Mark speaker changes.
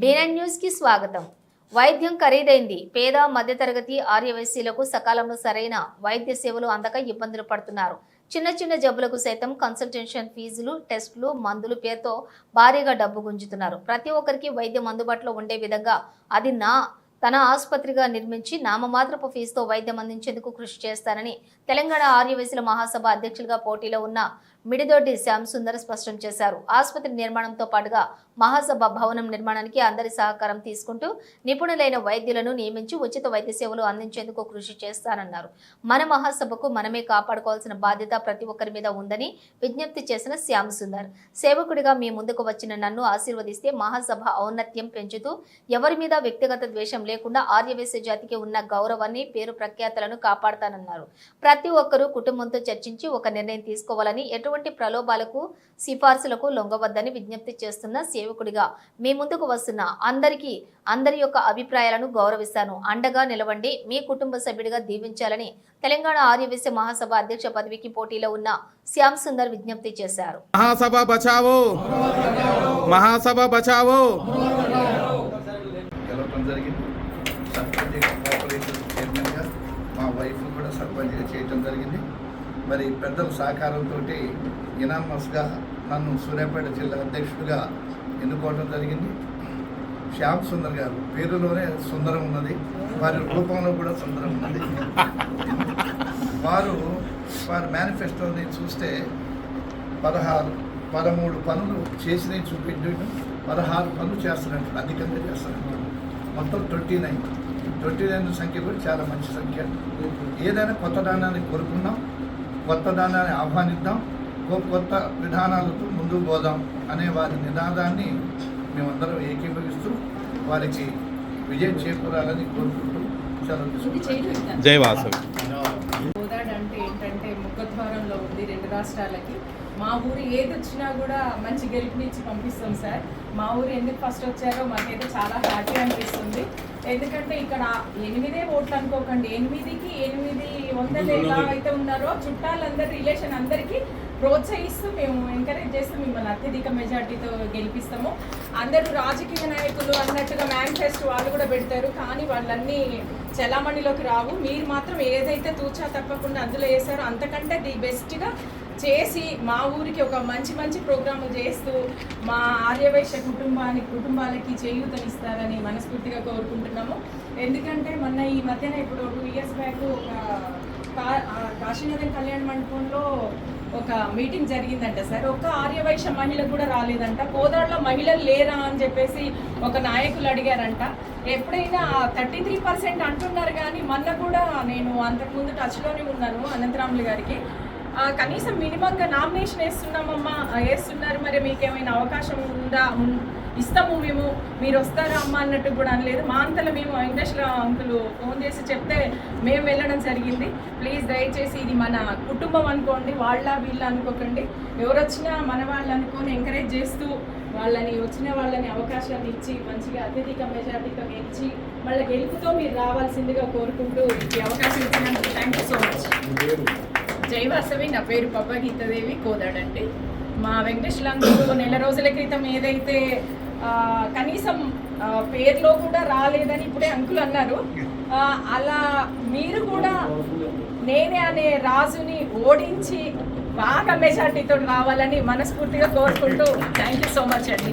Speaker 1: బీనన్ న్యూస్కి స్వాగతం. వైద్యం ఖరీదైంది. పేద మధ్యతరగతి ఆర్యవైశ్యులకు సకాలంలో సరైన వైద్య సేవలు అందక ఇబ్బందులు పడుతున్నారు. చిన్న చిన్న జబ్బులకు సైతం కన్సల్టేషన్ ఫీజులు టెస్టులు మందులు పేరుతో భారీగా డబ్బు గుంజుతున్నారు. ప్రతి ఒక్కరికి వైద్యం అందుబాటులో ఉండే విధంగా అది నా తన ఆసుపత్రిగా నిర్మించి నామమాత్రపు ఫీజుతో వైద్యం అందించేందుకు కృషి చేస్తానని తెలంగాణ ఆర్యవైశ్యుల మహాసభ అధ్యక్షులుగా పోటీలో ఉన్న మిడిదొడ్డి శ్యామ్ సుందర్ స్పష్టం చేశారు. ఆసుపత్రి నిర్మాణంతో పాటుగా మహాసభ భవనం నిర్మాణానికి అందరి సహకారం తీసుకుంటూ నిపుణులైన వైద్యులను నియమించి ఉచిత వైద్య సేవలు అందించేందుకు కృషి చేస్తానన్నారు. మన మహాసభకు మనమే కాపాడుకోవాల్సిన బాధ్యత ప్రతి ఒక్కరి మీద ఉందని విజ్ఞప్తి చేసిన శ్యామ్ సుందర్. సేవకుడిగా మీ ముందుకు వచ్చిన నన్ను ఆశీర్వదిస్తే మహాసభ ఔన్నత్యం పెంచుతూ ఎవరి మీద వ్యక్తిగత ద్వేషం లేకుండా ఆర్యవేశ జాతికి ఉన్న గౌరవాన్ని పేరు ప్రఖ్యాతలను కాపాడతానన్నారు. ప్రతి ఒక్కరూ కుటుంబంతో చర్చించి ఒక నిర్ణయం తీసుకోవాలని ఎటువంటి ప్రలోభాలకు సిఫార్సులకు లొంగవద్దని విజ్ఞప్తి చేస్తున్న సేవ సేవకుడిగా మీ ముందుకు వస్తున్న అందరికీ అందరి యొక్క అభిప్రాయాలను గౌరవిస్తాను. అండగా నిలవండి. మీ కుటుంబ సభ్యుడిగా దీవించాలని తెలంగాణ ఆర్యవేశ మహాసభ అధ్యక్ష పదవికి పోటీలో ఉన్న శ్యామ్ సుందర్ విజ్ఞప్తి చేశారు.
Speaker 2: మహాసభ బచావో! మహాసభ బచావో!
Speaker 3: మా వైఫ్ కూడా సర్పంచ్గా చేయటం జరిగింది. మరి పెద్దల సహకారంతో ఇనామస్గా నన్ను సూర్యాపేట జిల్లా అధ్యక్షుడిగా ఎన్నుకోవడం జరిగింది. శ్యామ్ సుందర్ గారు పేరులోనే సుందరం ఉన్నది వారి రూపంలో కూడా సుందరం ఉన్నది. వారు వారి మేనిఫెస్టోని చూస్తే పదహారు పదమూడు పనులు చేసినవి చూపించడం పదహారు పనులు చేస్తున్నట్టు అధికంగా చేస్తున్నట్టు. మొత్తం ట్వంటీ నైన్ ట్వంటీ నైన్ సంఖ్య కూడా చాలా మంచి సంఖ్య. ఏదైనా కొత్త దానాన్ని కోరుకున్నాం కొత్త దానాన్ని ఆహ్వానిద్దాం. కొత్త విధానాలతో ముందుకు పోదాం అనే వారి నినాదాన్ని మేమందరం ఏకీభవిస్తూ వారికి విజయం చేకూరాలని కోరుకుంటూ
Speaker 2: జై వాసవి.
Speaker 4: అంటే ఏంటంటే ముఖద్వారంలో ఉంది రెండు రాష్ట్రాలకి. మా ఊరు ఏది వచ్చినా కూడా మంచి గెలుపునిచ్చి పంపిస్తాం సార్. మా ఊరు ఎందుకు ఫస్ట్ వచ్చారో మాకైతే చాలా హ్యాపీ అనిపిస్తుంది. ఎందుకంటే ఇక్కడ ఎనిమిదే ఓట్లు అనుకోకండి. ఎనిమిదికి ఎనిమిది వందలు ఎలా అయితే ఉన్నారో చుట్టాలందరూ రిలేషన్ అందరికీ ప్రోత్సహిస్తూ మేము ఎంకరేజ్ చేస్తూ మిమ్మల్ని అత్యధిక మెజార్టీతో గెలిపిస్తాము. అందరూ రాజకీయ నాయకులు అన్నట్టుగా మేనిఫెస్టో వాళ్ళు కూడా పెడతారు. కానీ వాళ్ళన్నీ చలామణిలోకి రావు. మీరు మాత్రం ఏదైతే తూచా తప్పకుండా అందులో వేసారో అంతకంటే ది బెస్ట్గా చేసి మా ఊరికి ఒక మంచి మంచి ప్రోగ్రాములు చేస్తూ మా ఆర్యవైశ్య కుటుంబానికి కుటుంబాలకి చేయూతనిస్తారని మనస్ఫూర్తిగా కోరుకుంటున్నాము. ఎందుకంటే మొన్న ఈ మధ్యన ఇప్పుడు టూ ఇయర్స్ బ్యాక్ ఒక కా- ఆ కళ్యాణ మండపంలో ఒక మీటింగ్ జరిగిందంట సార్. ఒక్క ఆర్యవైశ్య మహిళ కూడా రాలేదంట. కోదాడలో మహిళలు లేరా అని చెప్పేసి ఒక నాయకులు అడిగారంట. ఎప్పుడైనా థర్టీ త్రీ పర్సెంట్ అంటున్నారు కానీ మొన్న కూడా నేను అంతకుముందు టచ్లోనే ఉన్నాను అనంతరాములు గారికి. కనీసం మినిమంగా నామినేషన్ వేస్తున్నామమ్మా వేస్తున్నారు. మరి మీకు ఏమైనా అవకాశం ఉందా? ఇస్తాము మేము మీరు వస్తారా అమ్మ అన్నట్టు కూడా అనలేదు. మా అంతలో మేము వెంకటేశ్వర అంకులు ఫోన్ చేసి చెప్తే మేము వెళ్ళడం జరిగింది. ప్లీజ్ దయచేసి ఇది మన కుటుంబం అనుకోండి వాళ్ళ వీళ్ళ అనుకోకండి. ఎవరొచ్చినా మన వాళ్ళు అనుకొని ఎంకరేజ్ చేస్తూ వాళ్ళని వచ్చిన వాళ్ళని అవకాశాన్ని ఇచ్చి మంచిగా అత్యధిక మెజార్టీతో గెలిచి వాళ్ళ గెలుపుతో మీరు రావాల్సిందిగా కోరుకుంటూ ఈ అవకాశం ఇచ్చినందుకు థ్యాంక్ యూ సో మచ్ జై వాసవి నా పేరు పబ్బ గీతాదేవి కోదాడండి. మా వెంకటేశ్వర నెల రోజుల క్రితం ఏదైతే కనీసం పేర్లో పేరులో కూడా రాలేదని ఇప్పుడే అంకులు అన్నారు. అలా మీరు కూడా నేనే అనే రాజుని ఓడించి బాగా మెజార్టీతో రావాలని మనస్ఫూర్తిగా కోరుకుంటూ థ్యాంక్ యూ సో మచ్ అండి.